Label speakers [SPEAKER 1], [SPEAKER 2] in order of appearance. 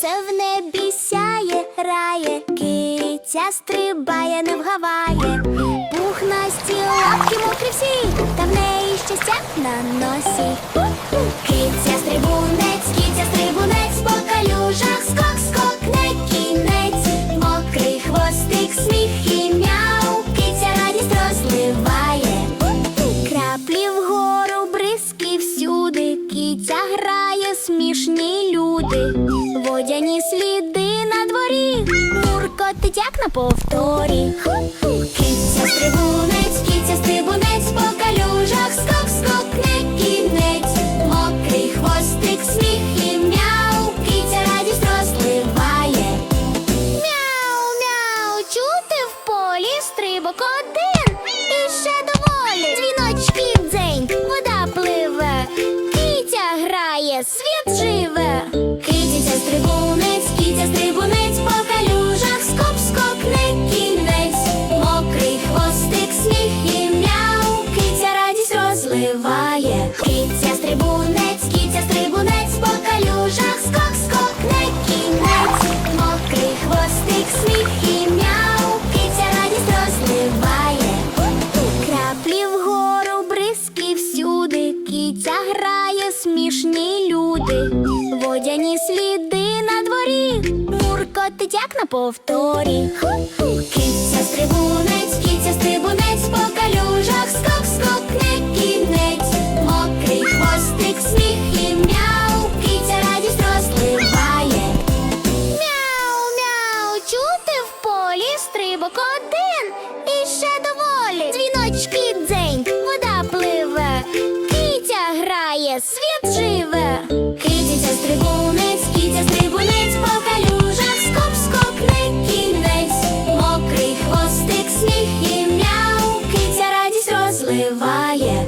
[SPEAKER 1] Сонце в небі сяє, грає, киця стрибає, не вгаває, пухнасті лапки мокрі всі, та в неї щастя на носі. Киця стрибунець, киця стрибунець, по калюжах скок, скок, не кінець, мокрий хвостик, сміх і мяу, киця радість розливає. Краплі вгору, бризки всюди, киця грає, смішні люди, водяні сліди на дворі, муркотить як на повторі. Киця стрибунець, киця стрибунець, по калюжах скок, скок, не кінець, мокрий хвостик, сміх і мяу, киця радість розливає. Мяу, мяу, чути в полі стрибок один і ще доволі. Дзвіночки дзень, вода пливе, киця грає, світ живе. Розливає. Киця стрибунець, киця стрибунець, по калюжах скок, скок, не кінець, мокрий хвостик, сміх і мяу, киця радість розливає. Краплі вгору, бризки всюди, киця грає, смішні люди, водяні сліди на дворі, муркотить як на повторі. Киця стрибунець, один і ще доволі. Дзвіночки дзень, вода пливе, киця грає, світ живе. Киця стрибунець, киця стрибунець, по калюжах скоп, скоп, не кінець, мокрий хвостик, сміх і мяу, киця радість розливає.